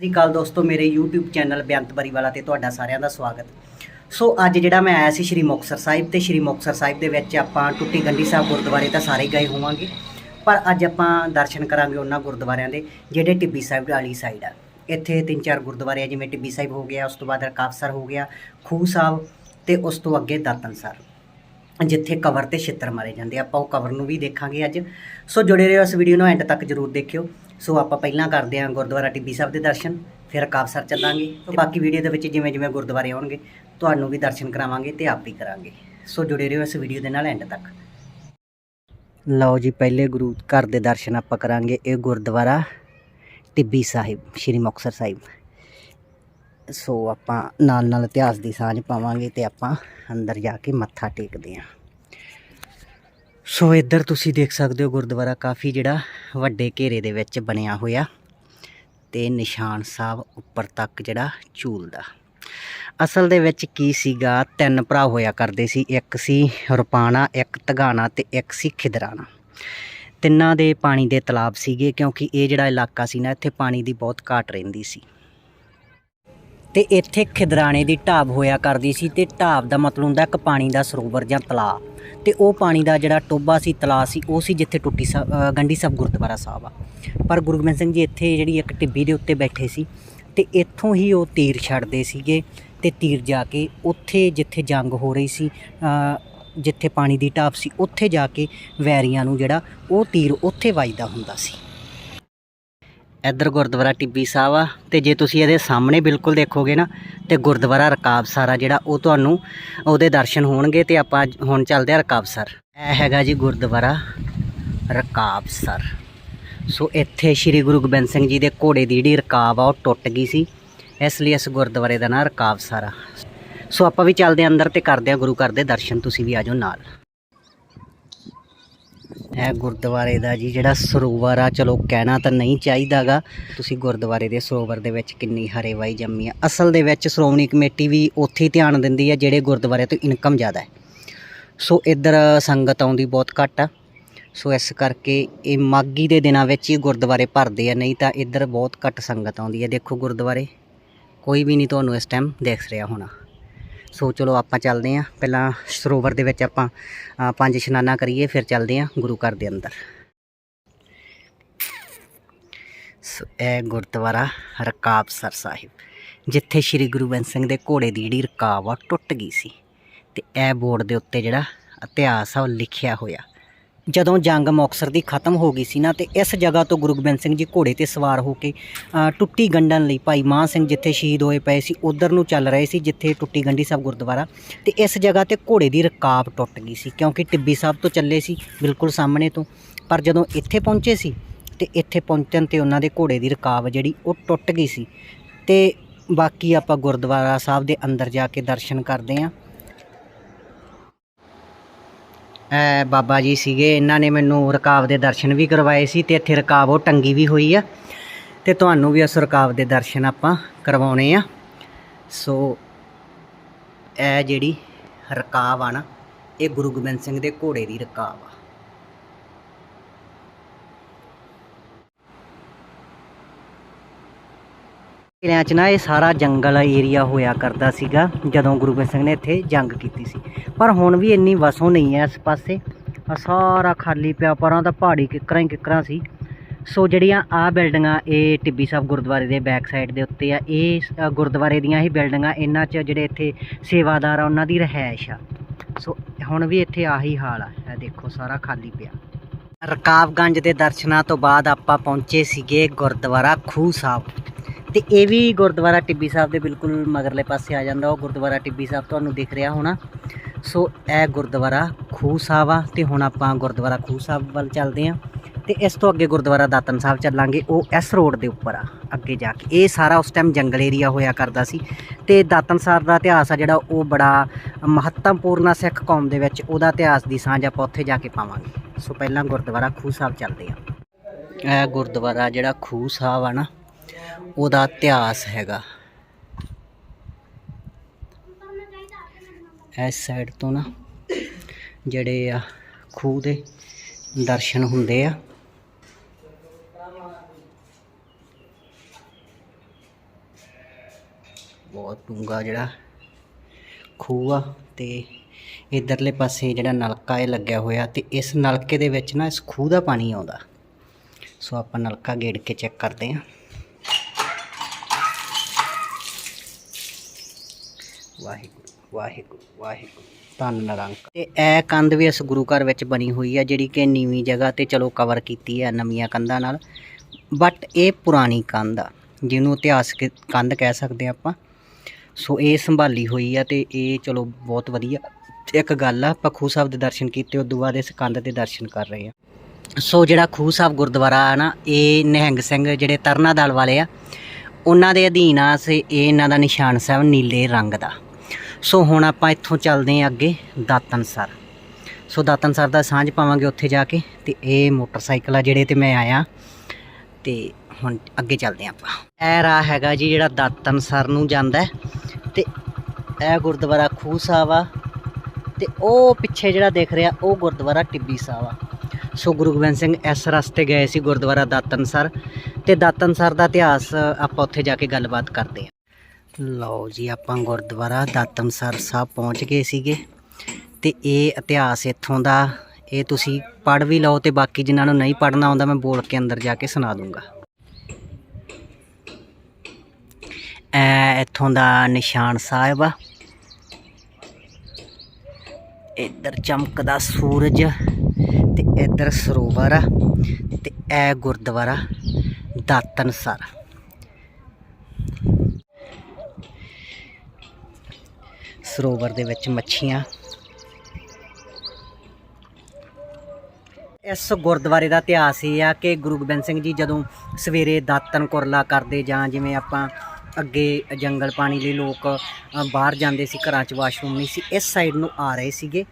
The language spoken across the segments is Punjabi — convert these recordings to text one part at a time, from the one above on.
ਸਤਿ ਸ਼੍ਰੀ ਅਕਾਲ ਦੋਸਤੋ, ਮੇਰੇ YouTube ਚੈਨਲ ਬੇਅੰਤ ਬਰੀਵਾਲਾ ਤੇ ਤੁਹਾਡਾ ਸਾਰਿਆਂ ਦਾ ਸਵਾਗਤ। ਸੋ ਅੱਜ ਜਿਹੜਾ ਮੈਂ ਆਇਆ ਸੀ ਸ਼੍ਰੀ ਮੁਕਤਸਰ ਸਾਹਿਬ ਤੇ, ਸ਼੍ਰੀ ਮੁਕਤਸਰ ਸਾਹਿਬ ਦੇ ਵਿੱਚ ਆਪਾਂ ਟੁੱਟੀ ਗੰਢੀ ਸਾਹਿਬ ਗੁਰਦੁਆਰੇ ਤਾਂ ਸਾਰੇ ਗਏ ਹੋਵਾਂਗੇ, ਪਰ ਅੱਜ ਆਪਾਂ ਦਰਸ਼ਨ ਕਰਾਂਗੇ ਉਹਨਾਂ ਗੁਰਦੁਆਰਿਆਂ ਦੇ, ਜਿਹੜੇ ਟਿੱਬੀ ਸਾਹਿਬ ਵਾਲੀ ਸਾਈਡ ਆ। ਇੱਥੇ ਤਿੰਨ ਚਾਰ ਗੁਰਦੁਆਰੇ ਆ, ਜਿਵੇਂ ਟਿੱਬੀ ਸਾਹਿਬ ਹੋ ਗਿਆ, ਉਸ ਤੋਂ ਬਾਅਦ ਰਕਾਬਸਰ ਹੋ ਗਿਆ, ਖੂਹ ਸਾਹਿਬ ਤੇ ਉਸ ਤੋਂ ਅੱਗੇ ਦਾਤਨਸਰ ਜਿੱਥੇ ਕਵਰ ਤੇ ਛਿੱਤਰ ਮਾਰੇ ਜਾਂਦੇ ਆਪਾਂ ਉਹ ਕਵਰ ਨੂੰ ਵੀ ਦੇਖਾਂਗੇ ਅੱਜ। ਸੋ ਜੁੜੇ ਰਹੋ ਇਸ ਵੀਡੀਓ ਨੂੰ ਐਂਡ ਤੱਕ ਜਰੂਰ ਦੇਖਿਓ। ਸੋ ਆਪਾਂ ਪਹਿਲਾਂ ਕਰਦੇ ਹਾਂ ਗੁਰਦੁਆਰਾ ਟਿੱਬੀ ਸਾਹਿਬ ਦੇ ਦਰਸ਼ਨ, ਫਿਰ ਕਾਬਸਰ ਚੱਲਾਂਗੇ ਤੇ ਬਾਕੀ ਵੀਡੀਓ ਦੇ ਵਿੱਚ ਜਿਵੇਂ ਜਿਵੇਂ ਗੁਰਦੁਆਰੇ ਆਉਣਗੇ, ਤੁਹਾਨੂੰ ਵੀ ਦਰਸ਼ਨ ਕਰਾਵਾਂਗੇ ਤੇ ਆਪ ਵੀ ਕਰਾਂਗੇ। ਸੋ ਜੁੜੇ ਰਹੋ ਇਸ ਵੀਡੀਓ ਦੇ ਨਾਲ ਐਂਡ ਤੱਕ। ਲਓ ਜੀ, ਪਹਿਲੇ ਗੁਰੂ ਘਰ ਦੇ ਦਰਸ਼ਨ ਆਪਾਂ ਕਰਾਂਗੇ, ਇਹ ਗੁਰਦੁਆਰਾ ਟਿੱਬੀ ਸਾਹਿਬ, ਸ਼੍ਰੀ ਮੁਕਤਸਰ ਸਾਹਿਬ। ਸੋ ਆਪਾਂ ਨਾਲ ਨਾਲ ਇਤਿਹਾਸ ਦੀ ਸਾਂਝ ਪਾਵਾਂਗੇ ਤੇ ਆਪਾਂ ਅੰਦਰ ਜਾ ਕੇ ਮੱਥਾ ਟੇਕਦੇ ਹਾਂ। ਸੋ ਇੱਧਰ ਤੁਸੀਂ ਦੇਖ ਸਕਦੇ ਹੋ ਗੁਰਦੁਆਰਾ ਕਾਫੀ ਜਿਹੜਾ ਵੱਡੇ ਘੇਰੇ ਦੇ ਵਿੱਚ ਬਣਿਆ ਹੋਇਆ ਤੇ ਨਿਸ਼ਾਨ ਸਾਹਿਬ ਉੱਪਰ ਤੱਕ ਜਿਹੜਾ ਝੂਲਦਾ ਅਸਲ ਦੇ ਵਿੱਚ ਕੀ ਸੀਗਾ? ਤਿੰਨ ਭਰਾ ਹੋਇਆ ਕਰਦੇ ਸੀ, ਇੱਕ ਸੀ ਰੁਪਾਣਾ, ਇੱਕ ਤਗਾਣਾ ਤੇ ਇੱਕ ਸੀ ਖਿਦਰਾਣਾ। ਤਿੰਨਾਂ ਦੇ ਪਾਣੀ ਦੇ ਤਲਾਬ ਸੀਗੇ ਕਿਉਂਕਿ ਇਹ ਜਿਹੜਾ ਇਲਾਕਾ ਸੀ ਨਾ, ਇੱਥੇ ਪਾਣੀ ਦੀ ਬਹੁਤ ਘਾਟ ਰਹਿੰਦੀ ਸੀ। ਤੇ ਇੱਥੇ ਖਿਦਰਾਣੇ ਦੀ ਢਾਬ ਹੋਇਆ ਕਰਦੀ ਸੀ ਤੇ ਢਾਬ ਦਾ ਮਤਲਬ ਹੁੰਦਾ ਇੱਕ ਪਾਣੀ ਦਾ ਸਰੋਵਰ ਜਾਂ ਤਲਾਅ ਤੇ ਉਹ ਪਾਣੀ ਦਾ ਜਿਹੜਾ ਟੋਬਾ ਸੀ ਤਲਾਅ ਸੀ ਉਹ ਸੀ ਜਿੱਥੇ ਟੁੱਟੀ ਸਾਹਿਬ ਅ, ਗੰਡੀ ਸਾਹਿਬ ਗੁਰਦੁਆਰਾ ਸਾਹਿਬ ਆ। ਪਰ ਗੁਰੂ ਗੋਬਿੰਦ ਸਿੰਘ ਜੀ ਇੱਥੇ ਜਿਹੜੀ ਇੱਕ ਟਿੱਬੀ ਦੇ ਉੱਤੇ ਬੈਠੇ ਸੀ ਤੇ ਇੱਥੋਂ ਹੀ ਉਹ ਤੀਰ ਛੱਡਦੇ ਸੀਗੇ ਤੇ ਤੀਰ ਜਾ ਕੇ ਉੱਥੇ ਜਿੱਥੇ ਜੰਗ ਹੋ ਰਹੀ ਸੀ ਜਿੱਥੇ ਪਾਣੀ ਦੀ ਢਾਬ ਸੀ ਉੱਥੇ ਜਾ ਕੇ ਵੈਰੀਆਂ ਨੂੰ ਜਿਹੜਾ ਉਹ ਤੀਰ ਉੱਥੇ ਵੱਜਦਾ ਹੁੰਦਾ ਸੀ। ਇੱਧਰ ਗੁਰਦੁਆਰਾ ਟਿੱਬੀ ਸਾਹਿਬ ਆ, ਤੇ ਜੇ ਤੁਸੀਂ ਇਹਦੇ ਸਾਹਮਣੇ ਬਿਲਕੁਲ ਦੇਖੋਗੇ ਨਾ, ਤੇ ਗੁਰਦੁਆਰਾ ਰਕਾਬਸਰ ਆ ਜਿਹੜਾ ਉਹ ਤੁਹਾਨੂੰ ਉਹਦੇ ਦਰਸ਼ਨ ਹੋਣਗੇ ਤੇ ਆਪਾਂ ਅੱਜ- ਹੁਣ ਚੱਲਦੇ ਆ ਰਕਾਬਸਰ ਇਹ ਹੈਗਾ ਜੀ ਗੁਰਦੁਆਰਾ ਰਕਾਬਸਰ ਸੋ ਇੱਥੇ ਸ੍ਰੀ ਗੁਰੂ ਗੋਬਿੰਦ ਸਿੰਘ ਜੀ ਦੇ ਘੋੜੇ ਦੀ ਜਿਹੜੀ ਰਕਾਬ ਆ, ਉਹ ਟੁੱਟ ਗਈ ਸੀ। ਇਸ ਲਈ ਇਸ ਗੁਰਦੁਆਰੇ ਦਾ ਨਾਂ ਰਕਾਬਸਰ ਆ ਸੋ ਆਪਾਂ ਵੀ ਚੱਲਦੇ ਹਾਂ ਅੰਦਰ ਤੇ ਕਰਦੇ ਆ ਗੁਰੂ ਘਰ ਦੇ ਦਰਸ਼ਨ, ਤੁਸੀਂ ਵੀ ਆਜੋ ਨਾਲ। ਇਹ ਗੁਰਦੁਆਰੇ ਦਾ ਜੀ, ਜਿਹੜਾ ਸਰੋਵਰ ਆ, ਚਲੋ ਕਹਿਣਾ ਤਾਂ ਨਹੀਂ ਚਾਹੀਦਾਗਾ। ਤੁਸੀਂ ਗੁਰਦੁਆਰੇ ਦੇ ਸਰੋਵਰ ਦੇ ਵਿੱਚ ਕਿੰਨੀ ਹਰੇਵਾਈ ਜੰਮੀ ਆ। ਅਸਲ ਦੇ ਵਿੱਚ ਸ਼੍ਰੋਮਣੀ ਕਮੇਟੀ ਵੀ ਉੱਥੇ ਹੀ ਧਿਆਨ ਦਿੰਦੀ ਆ, ਜਿਹੜੇ ਗੁਰਦੁਆਰੇ ਤੋਂ ਇਨਕਮ ਜ਼ਿਆਦਾ ਹੈ। ਸੋ ਇੱਧਰ ਸੰਗਤ ਆਉਂਦੀ ਬਹੁਤ ਘੱਟ ਆ। ਸੋ ਇਸ ਕਰਕੇ ਇਹ ਮਾਗੀ ਦੇ ਦਿਨਾਂ ਵਿੱਚ ਹੀ ਗੁਰਦੁਆਰੇ ਭਰਦੇ ਆ, ਨਹੀਂ ਤਾਂ ਇੱਧਰ ਬਹੁਤ ਘੱਟ ਸੰਗਤ ਆਉਂਦੀ ਹੈ ਦੇਖੋ ਗੁਰਦੁਆਰੇ, ਕੋਈ ਵੀ ਨਹੀਂ ਤੁਹਾਨੂੰ ਇਸ ਟਾਈਮ ਦੇਖ ਰਿਹਾ ਹੋਣਾ। ਸੋ ਚਲੋ ਆਪਾਂ ਚੱਲਦੇ ਆਂ ਪਹਿਲਾਂ ਸਰੋਵਰ ਦੇ ਵਿੱਚ ਆਪਾਂ ਪੰਜ ਇਸ਼ਨਾਨਾ ਕਰੀਏ, ਫਿਰ ਚੱਲਦੇ ਆਂ ਗੁਰੂ ਘਰ ਦੇ ਅੰਦਰ। ਸੋ ਇਹ ਗੁਰਦੁਆਰਾ ਰਕਾਬਸਰ ਸਾਹਿਬ, ਜਿੱਥੇ ਸ੍ਰੀ ਗੁਰੂ ਗੋਬਿੰਦ ਸਿੰਘ ਦੇ ਘੋੜੇ ਦੀ ਜਿਹੜੀ ਰਕਾਬ ਆ ਟੁੱਟ ਗਈ ਸੀ। ਤੇ ਇਹ ਬੋਰਡ ਦੇ ਉੱਤੇ ਜਿਹੜਾ ਇਤਿਹਾਸ ਆ, ਉਹ ਲਿਖਿਆ ਹੋਇਆ। ਜਦੋਂ ਜੰਗ ਮੁਕਤਸਰ ਦੀ ਖਤਮ ਹੋ ਗਈ ਸੀ ਨਾ, ਤੇ ਇਸ ਜਗ੍ਹਾ ਤੋਂ ਗੁਰੂ ਗੋਬਿੰਦ ਸਿੰਘ ਜੀ ਘੋੜੇ ਤੇ ਸਵਾਰ ਹੋ ਕੇ ਟੁੱਟੀ ਗੰਢਣ ਲਈ ਭਾਈ ਮਾਨ ਸਿੰਘ ਜਿੱਥੇ ਸ਼ਹੀਦ ਹੋਏ ਪਏ ਸੀ, ਉਧਰ ਨੂੰ ਚੱਲ ਰਹੇ ਸੀ, ਜਿੱਥੇ ਟੁੱਟੀ ਗੰਢੀ ਸਾਹਿਬ ਗੁਰਦੁਆਰਾ, ਤੇ ਇਸ ਜਗ੍ਹਾ ਤੇ ਘੋੜੇ ਦੀ ਰਕਾਬ ਟੁੱਟ ਗਈ ਸੀ, ਕਿਉਂਕਿ ਟਿੱਬੀ ਸਾਹਿਬ ਤੋਂ ਚੱਲੇ ਸੀ, ਬਿਲਕੁਲ ਸਾਹਮਣੇ ਤੋਂ, ਪਰ ਜਦੋਂ ਇੱਥੇ ਪਹੁੰਚੇ ਸੀ, ਤੇ ਇੱਥੇ ਪਹੁੰਚਣ ਤੇ ਉਹਨਾਂ ਦੇ ਘੋੜੇ ਦੀ ਰਕਾਬ ਜਿਹੜੀ, ਉਹ ਟੁੱਟ ਗਈ ਸੀ, ਤੇ ਬਾਕੀ ਆਪਾਂ ਗੁਰਦੁਆਰਾ ਸਾਹਿਬ ਦੇ ਅੰਦਰ ਜਾ ਕੇ ਦਰਸ਼ਨ ਕਰਦੇ ਆਂ ਇਹ ਬਾਬਾ ਜੀ ਸੀਗੇ, ਇਹਨਾਂ ਨੇ ਮੈਨੂੰ ਰਕਾਬ ਦੇ ਦਰਸ਼ਨ ਵੀ ਕਰਵਾਏ ਸੀ ਤੇ ਇੱਥੇ ਰਕਾਬ ਉਹ ਟੰਗੀ ਵੀ ਹੋਈ ਆ ਤੇ ਤੁਹਾਨੂੰ ਵੀ ਉਸ ਰਕਾਬ ਦੇ ਦਰਸ਼ਨ ਆਪਾਂ ਕਰਵਾਉਣੇ ਆ। ਸੋ ਇਹ ਜਿਹੜੀ ਰਕਾਬ ਆ ਨਾ, ਇਹ ਗੁਰੂ ਗੋਬਿੰਦ ਸਿੰਘ ਦੇ ਘੋੜੇ ਦੀ ਰਕਾਬ ਆ। ਕਿਲਿਆਂ 'ਚ ਨਾ ਇਹ ਸਾਰਾ ਜੰਗਲ ਏਰੀਆ ਹੋਇਆ ਕਰਦਾ ਸੀਗਾ, ਜਦੋਂ ਗੁਰੂ ਗੋਬਿੰਦ ਸਿੰਘ ਨੇ ਇੱਥੇ ਜੰਗ ਕੀਤੀ ਸੀ। ਪਰ ਹੁਣ ਵੀ ਇੰਨੀ ਵਸੋਂ ਨਹੀਂ ਹੈ ਇਸ ਪਾਸੇ। ਆ ਸਾਰਾ ਖਾਲੀ ਪਿਆ, ਪਰਾਂ ਤਾਂ ਪਹਾੜੀ ਕਿਕਰਾਂ ਹੀ ਕਿਕਰਾਂ ਸੀ। ਸੋ ਜਿਹੜੀਆਂ ਆ ਬਿਲਡਿੰਗਾਂ ਇਹ ਟਿੱਬੀ ਸਾਹਿਬ ਗੁਰਦੁਆਰੇ ਦੇ ਬੈਕ ਸਾਈਡ ਦੇ ਉੱਤੇ ਆ, ਇਹ ਗੁਰਦੁਆਰੇ ਦੀਆਂ ਹੀ ਬਿਲਡਿੰਗਾਂ ਇਹਨਾਂ 'ਚ ਜਿਹੜੇ ਇੱਥੇ ਸੇਵਾਦਾਰ ਆ, ਉਹਨਾਂ ਦੀ ਰਹਿائش ਆ। ਸੋ ਹੁਣ ਵੀ ਇੱਥੇ ਆਹੀ ਹਾਲ ਆ, ਇਹ ਦੇਖੋ ਸਾਰਾ ਖਾਲੀ ਪਿਆ। ਰਕਾਬਗੰਜ ਦੇ ਦਰਸ਼ਨਾਂ ਤੋਂ ਬਾਅਦ ਆਪਾਂ ਪਹੁੰਚੇ ਸੀਗੇ ਗੁਰਦੁਆਰਾ ਖੂਹ ਸਾਹਿਬ। ਤੇ ਇਹ ਵੀ ਗੁਰਦੁਆਰਾ ਟਿੱਬੀ ਸਾਹਿਬ ਦੇ ਬਿਲਕੁਲ ਮਗਰਲੇ ਪਾਸੇ ਆ ਜਾਂਦਾ, ਉਹ ਗੁਰਦੁਆਰਾ ਟਿੱਬੀ ਸਾਹਿਬ ਤੁਹਾਨੂੰ ਦਿਖ ਰਿਹਾ ਹੋਣਾ। ਸੋ ਇਹ ਗੁਰਦੁਆਰਾ ਖੂਹ ਸਾਹਿਬ ਆ ਤੇ ਹੁਣ ਆਪਾਂ ਗੁਰਦੁਆਰਾ ਖੂਹ ਸਾਹਿਬ ਵੱਲ ਚੱਲਦੇ ਆਂ ਤੇ ਇਸ ਤੋਂ ਅੱਗੇ ਗੁਰਦੁਆਰਾ ਦਾਤਨ ਸਾਹਿਬ ਚੱਲਾਂਗੇ, ਉਹ ਇਸ ਰੋਡ ਦੇ ਉੱਪਰ ਆ, ਅੱਗੇ ਜਾ ਕੇ। ਇਹ ਸਾਰਾ ਉਸ ਟਾਈਮ ਜੰਗਲ ਏਰੀਆ ਹੋਇਆ ਕਰਦਾ ਸੀ ਤੇ ਦਾਤਨ ਸਾਹਿਬ ਦਾ ਇਤਿਹਾਸ ਆ ਜਿਹੜਾ, ਉਹ ਬੜਾ ਮਹੱਤਵਪੂਰਨ ਆ ਸਿੱਖ ਕੌਮ ਦੇ ਵਿੱਚ, ਉਹਦਾ ਇਤਿਹਾਸ ਦੀ ਸਾਂਝ ਆਪਾਂ ਉੱਥੇ ਜਾ ਕੇ ਪਾਵਾਂਗੇ। ਸੋ ਪਹਿਲਾਂ ਗੁਰਦੁਆਰਾ ਖੂਹ ਸਾਹਿਬ ਚੱਲਦੇ ਆ। ਇਹ ਗੁਰਦੁਆਰਾ ਜਿਹੜਾ ਖੂਹ ਸਾਹਿਬ ਆ ਨਾ ਉਹਦਾ ਇਤਿਹਾਸ ਹੈਗਾ। ਇਸ ਸਾਈਡ ਤੋਂ ਨਾ ਜਿਹੜੇ ਆ ਖੂਹ ਦੇ ਦਰਸ਼ਨ ਹੁੰਦੇ ਆ। ਬਹੁਤ ਡੂੰਘਾ ਜਿਹੜਾ ਖੂਹ ਆ ਤੇ ਇਧਰਲੇ ਪਾਸੇ ਜਿਹੜਾ ਨਲਕਾ ਇਹ ਲੱਗਿਆ ਹੋਇਆ ਤੇ ਇਸ ਨਲਕੇ ਦੇ ਵਿੱਚ ਨਾ ਇਸ ਖੂਹ ਦਾ ਪਾਣੀ ਆਉਂਦਾ। ਸੋ ਆਪਾਂ ਨਲਕਾ ਗੇੜ ਕੇ ਚੈੱਕ ਕਰਦੇ ਹਾਂ ਵਾਹਿਗੁਰੂ ਵਾਹਿਗੁਰੂ ਵਾਹਿਗੁਰੂ। ਧੰਨ ਨਿਰੰਕ ਤੇ ਇਹ ਕੰਧ ਵੀ ਇਸ ਗੁਰੂ ਘਰ ਵਿੱਚ ਬਣੀ ਹੋਈ ਹੈ ਜਿਹੜੀ ਕਿ ਨੀਵੀਂ ਜਗ੍ਹਾ ਤੇ ਚਲੋ ਕਵਰ ਕੀਤੀ ਹੈ ਨਵੀਆਂ ਕੰਧਾਂ ਨਾਲ। ਬਟ ਇਹ ਪੁਰਾਣੀ ਕੰਧ ਆ ਜਿਹਨੂੰ ਇਤਿਹਾਸਕ ਕੰਧ ਕਹਿ ਸਕਦੇ ਆ ਆਪਾਂ। ਸੋ ਇਹ ਸੰਭਾਲੀ ਹੋਈ ਆ ਤੇ ਇਹ ਚਲੋ ਬਹੁਤ ਵਧੀਆ। ਇੱਕ ਗੱਲ ਆ ਪਖੂ ਸਾਹਿਬ ਦੇ ਦਰਸ਼ਨ ਕੀਤੇ ਤੋਂ ਬਾਅਦ ਇਸ ਕੰਧ ਦੇ ਦਰਸ਼ਨ ਕਰ ਰਹੇ ਆ। ਸੋ ਜਿਹੜਾ ਖੂਹ ਸਾਹਿਬ ਗੁਰਦੁਆਰਾ ਆ ਨਾ ਇਹ ਨਿਹੰਗ ਸਿੰਘ ਜਿਹੜੇ ਤਰਨਾ ਦਲ ਵਾਲੇ ਆ ਉਹਨਾਂ ਦੇ ਅਧੀਨ ਆ ਸੇ ਇਹ ਇਹਨਾਂ ਦਾ ਨਿਸ਼ਾਨ ਸਾਹਿਬ ਨੀਲੇ ਰੰਗ ਦਾ। ਸੋ ਹੁਣ ਆਪਾਂ ਇੱਥੋਂ ਚੱਲਦੇ ਹਾਂ ਅੱਗੇ ਦਾਤਨਸਰ ਸੋ ਦਾਤਨਸਰ ਦਾ ਸਾਂਝ ਪਾਵਾਂਗੇ ਉੱਥੇ ਜਾ ਕੇ ਤੇ ਇਹ ਮੋਟਰਸਾਈਕਲ ਆ ਜਿਹੜੇ ਤੇ ਮੈਂ ਆਇਆ। ਤੇ ਹੁਣ ਅੱਗੇ ਚੱਲਦੇ ਹਾਂ ਆਪਾਂ। ਇਹ ਰਾਹ ਹੈਗਾ ਜੀ ਜਿਹੜਾ ਦਾਤਨਸਰ ਨੂੰ ਜਾਂਦਾ ਹੈ। ਤੇ ਇਹ ਗੁਰਦੁਆਰਾ ਖੂਹ ਸਾਹਿਬ ਆ। ਤੇ ਉਹ ਪਿੱਛੇ ਜਿਹੜਾ ਦੇਖ ਰਿਹਾ, ਉਹ ਗੁਰਦੁਆਰਾ ਟਿੱਬੀ ਸਾਹਿਬ ਆ। ਸੋ ਗੁਰੂ ਗੋਬਿੰਦ ਸਿੰਘ ਇਸ ਰਸਤੇ ਗਏ ਸੀ ਗੁਰਦੁਆਰਾ ਦਾਤਨਸਰ ਤੇ ਦਾਤਨਸਰ ਦਾ ਇਤਿਹਾਸ ਆਪਾਂ ਉੱਥੇ ਜਾ ਕੇ ਗੱਲਬਾਤ ਕਰਦੇ ਲਓ ਜੀ, ਆਪਾਂ ਗੁਰਦੁਆਰਾ ਦਾਤਨਸਰ ਸਾਹਿਬ ਪਹੁੰਚ ਗਏ ਸੀਗੇ। ਤੇ ਇਹ ਇਤਿਹਾਸ ਇੱਥੋਂ ਦਾ, ਇਹ ਤੁਸੀਂ ਪੜ੍ਹ ਵੀ ਲਓ ਤੇ ਬਾਕੀ ਜਿਨ੍ਹਾਂ ਨੂੰ ਨਹੀਂ ਪੜ੍ਹਨਾ ਆਉਂਦਾ, ਮੈਂ ਬੋਲ ਕੇ ਅੰਦਰ ਜਾ ਕੇ ਸੁਣਾ ਦੂੰਗਾ। ਇਹ ਇੱਥੋਂ ਦਾ ਨਿਸ਼ਾਨ ਸਾਹਿਬ ਆ। ਇੱਧਰ ਚਮਕਦਾ ਸੂਰਜ ਤੇ ਇੱਧਰ ਸਰੋਵਰ ਆ ਤੇ ਇਹ ਗੁਰਦੁਆਰਾ ਦਾਤਨਸਰ ਸਰੋਵਰ ਦੇ ਵਿੱਚ ਮੱਛੀਆਂ। ਇਸ ਗੁਰਦੁਆਰੇ ਦਾ ਇਤਿਹਾਸ ਇਹ ਆ ਕਿ ਗੁਰੂ ਗੋਬਿੰਦ ਸਿੰਘ ਜੀ ਜਦੋਂ ਸਵੇਰੇ ਦਾਤਨ ਕੁਰਲਾ ਕਰਦੇ ਜਾਂ ਜਿਵੇਂ ਆਪਾਂ ਅੱਗੇ ਜੰਗਲ ਪਾਣੀ ਲਈ ਲੋਕ ਬਾਹਰ ਜਾਂਦੇ ਸੀ, ਘਰਾਂ 'ਚ ਵਾਸ਼ਰੂਮ ਨਹੀਂ ਸੀ, ਇਸ ਸਾਈਡ ਨੂੰ ਆ ਰਹੇ ਸੀਗੇ।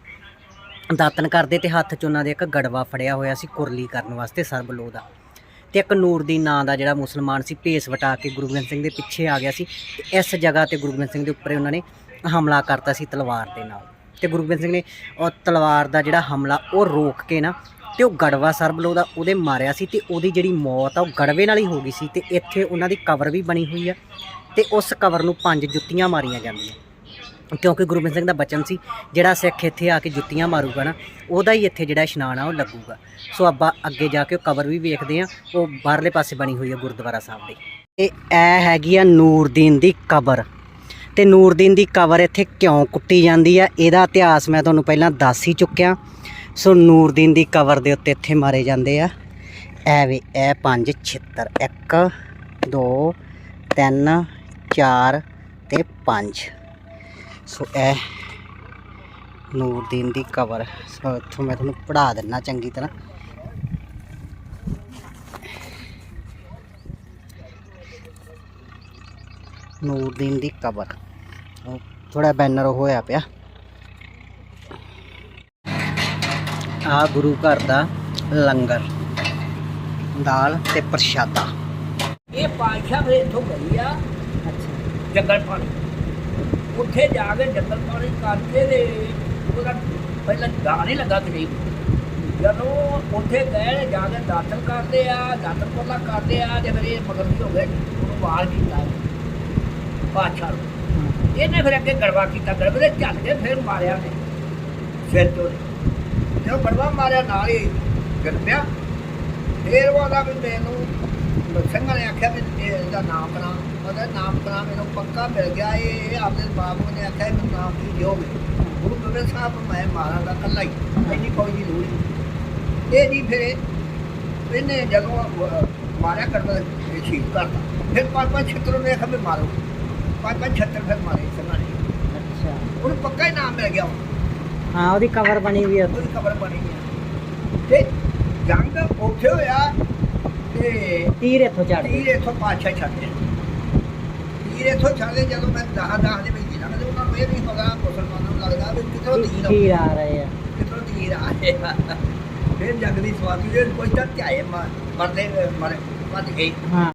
ਦਾਤਨ ਕਰਦੇ ਤੇ ਹੱਥ 'ਚ ਉਹਨਾਂ ਦੇ ਇੱਕ ਗੜਵਾ ਫੜਿਆ ਹੋਇਆ ਸੀ ਕੁਰਲੀ ਕਰਨ ਵਾਸਤੇ ਸਰਬਲੋ ਦਾ। ਤੇ ਇੱਕ ਨੂਰ ਦੀ ਨਾਂ ਦਾ ਜਿਹੜਾ ਮੁਸਲਮਾਨ ਸੀ, ਭੇਸ ਵਟਾ ਕੇ ਗੁਰੂ ਗੋਬਿੰਦ ਸਿੰਘ ਦੇ ਪਿੱਛੇ ਆ ਗਿਆ ਸੀ। ਤੇ ਇਸ ਜਗ੍ਹਾ ਤੇ ਗੁਰੂ ਗੋਬਿੰਦ ਸਿੰਘ ਦੇ ਉੱਪਰ ਉਹਨਾਂ ਨੇ ਹਮਲਾ ਕਰਤਾ ਸੀ ਤਲਵਾਰ ਦੇ ਨਾਲ। ਤੇ ਗੁਰੂ ਗੋਬਿੰਦ ਸਿੰਘ ਨੇ ਉਹ ਤਲਵਾਰ ਦਾ ਜਿਹੜਾ ਹਮਲਾ, ਉਹ ਰੋਕ ਕੇ ਨਾ ਤੇ ਉਹ ਗੜਵਾ ਸਰਬਲੋ ਦਾ ਉਹਦੇ ਮਾਰਿਆ ਸੀ ਤੇ ਉਹਦੀ ਜਿਹੜੀ ਮੌਤ ਆ, ਉਹ ਗੜਵੇ ਨਾਲ ਹੀ ਹੋ ਗਈ ਸੀ ਤੇ ਇੱਥੇ ਉਹਨਾਂ ਦੀ ਕਬਰ ਵੀ ਬਣੀ ਹੋਈ ਆ ਤੇ ਉਸ ਕਬਰ ਨੂੰ ਪੰਜ ਜੁੱਤੀਆਂ ਮਾਰੀਆਂ ਜਾਂਦੀਆਂ। ਕਿਉਂਕਿ ਗੁਰੂ ਗੋਬਿੰਦ ਸਿੰਘ ਦਾ ਬਚਨ ਸੀ, ਜਿਹੜਾ ਸਿੱਖ ਇੱਥੇ ਆ ਕੇ ਜੁੱਤੀਆਂ ਮਾਰੂਗਾ ਨਾ, ਉਹਦਾ ਹੀ ਇੱਥੇ ਜਿਹੜਾ ਇਸ਼ਨਾਨ ਆ, ਉਹ ਲੱਗੂਗਾ। ਸੋ ਆਪਾਂ ਅੱਗੇ ਜਾ ਕੇ ਉਹ ਕਬਰ ਵੀ ਵੇਖਦੇ ਆ ਉਹ ਬਾਹਰਲੇ ਪਾਸੇ ਬਣੀ ਹੋਈ ਹੈ ਗੁਰਦੁਆਰਾ ਸਾਹਿਬ ਦੀ। ਇਹ ਇਹ ਹੈਗੀ ਆ ਨੂਰਦੀਨ ਦੀ ਕਬਰ। ਤੇ ਨੂਰਦੀਨ ਦੀ ਕਬਰ ਇੱਥੇ ਕਿਉਂ ਕੁੱਟੀ ਜਾਂਦੀ ਆ, ਇਹਦਾ ਇਤਿਹਾਸ ਮੈਂ ਤੁਹਾਨੂੰ ਪਹਿਲਾਂ ਦੱਸ ਹੀ ਚੁੱਕਿਆ। ਸੋ ਨੂਰਦੀਨ ਦੀ ਕਬਰ ਦੇ ਉੱਤੇ ਇੱਥੇ ਮਾਰੇ ਜਾਂਦੇ ਆ। ਐ ਇਹ ਪੰਜ ਛਿੱਤਰ 1 2 3 4 ਤੇ 5 ਸੋ ਇਹ ਨੂਰਦੀਨ ਦੀ ਕਬਰ ਸੋ ਇੱਥੋਂ ਮੈਂ ਤੁਹਾਨੂੰ ਪੜ੍ਹਾ ਦਿੰਨਾ ਚੰਗੀ ਤਰ੍ਹਾਂ। ਨੂਰਦੀਨ ਦੀ ਕਬਰ ਥੋੜਾ ਬੈਨਰ ਹੋਇਆ ਪਿਆ। ਆ ਗੁਰੂ ਘਰ ਦਾ ਲੰਗਰ ਦਾਲ ਤੇ ਪ੍ਰਸ਼ਾਦਾ। ਇਹ ਪਾਤਸ਼ਾਹ ਫਿਰ ਇੱਥੋਂ ਗਈ ਆ। ਅੱਛਾ। ਜੰਗਲ ਪਾਣੀ। ਉੱਥੇ ਜਾ ਕੇ ਜੰਗਲ ਪਾਣੀ ਕਰਕੇ ਤੇ ਉਹਦਾ ਪਹਿਲਾਂ ਜਾ ਨਹੀਂ ਲੱਗਾ ਕਿ ਜਦੋਂ ਉੱਥੇ ਗਏ, ਜਾ ਕੇ ਦਾਤਨ ਕਰਦੇ ਆ ਦਾਤਨ ਕੋਲਾ ਕਰਦੇ ਆ, ਤੇ ਫਿਰ ਇਹ ਮਗਰਮੀ ਹੋ ਗਏ, ਉਹਨੂੰ ਬਾਹਰ ਕੀਤਾ। ਪਾਤਸ਼ਾਹ ਨੂੰ। ਇਹਨੇ ਫਿਰ ਅੱਗੇ ਗੜਵਾ ਕੀਤਾ, ਗੜਵੇ ਦੇ ਚੱਲ ਕੇ ਫਿਰ ਮਾਰਿਆ ਨੇ ਸਿਰ ਤੋਂ ਜਦੋਂ ਗੜਵਾ ਮਾਰਿਆ, ਨਾਲ ਹੀ ਗਿਰ ਪਿਆ। ਫੇਰ ਉਹਦਾ ਵੀ ਮੈਨੂੰ ਸਿੰਘਾਂ ਨੇ ਆਖਿਆ ਵੀ ਇਹਦਾ ਨਾਮ ਬਣਾ। ਉਹਦਾ ਨਾਮ ਕਰਾ ਮੈਨੂੰ ਪੱਕਾ ਮਿਲ ਗਿਆ। ਇਹ ਇਹ ਆਪਣੇ ਬਾਬੂ ਨੇ ਆਖਿਆ ਮੈਨੂੰ ਨਾਮ ਕੀ ਦਿਓਗੇ ਗੁਰੂ ਗੋਬਿੰਦ ਸਾਹਿਬ ਮੈਂ ਮਾਰਾਂਗਾ ਕੱਲਾ ਹੀ। ਇੰਨੀ ਕੋਈ ਦੀ ਲੋੜ ਨਹੀਂ। ਇਹ ਜੀ ਫਿਰ ਇਹਨੇ ਜਦੋਂ ਮਾਰਿਆ ਕਰਦਾ ਸ਼ਹੀਦ ਕਰਤਾ। ਫਿਰ ਪੰਜ ਪੰਜ ਛੱਤਰ ਨੇ ਆਖਿਆ ਮਾਰੋ। ਪੰਜ ਪੰਜ ਛੱਤਰ ਫਿਰ ਮਾਰੇ ਸਿੰਘਾਂ ਨੇ ਅੱਛਾ। ਉਹਨੂੰ ਪੱਕਾ ਹੀ ਨਾਮ ਮਿਲ ਗਿਆ। ਹਾਂ ਉਹਦੀ ਕਬਰ ਬਣੀ ਵੀ ਆ। ਉੱਥੇ। ਉਹਦੀ ਖਬਰ ਬਣੀ ਹੈ ਤੇ ਜੰਗ ਉੱਥੇ ਹੋਇਆ ਤੇ ਤੀਰ ਇੱਥੋਂ ਚੜ ਗਏ। ਤੀਰ ਇੱਥੋਂ ਪਾਛਾ ਛੱਡਦੇ ਤੀਰ ਇੱਥੋਂ ਛੱਡਦੇ ਜਦੋਂ ਮੈਂ ਦਹ ਦਹ ਦੇ ਵਿੱਚ ਲੱਗਦੇ ਉਹਨਾਂ ਨੂੰ ਇਹ ਨਹੀਂ ਪਤਾ ਮੁਸਲਮਾਨਾਂ ਨੂੰ ਲੱਗਦਾ ਵੀ ਕਿੱਥੋਂ ਤੀਰ ਆਉਂਦਾ, ਤੀਰ ਆ ਰਹੇ ਆ? ਕਿੱਥੋਂ ਤੀਰ ਆ ਰਿਹਾ ਫਿਰ ਜੰਗ ਦੀ ਸਵਾਤੀ ਦੇ ਕੋਈ ਤਾਂ ਧਿਆਏ ਮਰਦੇ ਮਰ ਭੱਜ ਗਏ। ਹਾਂ।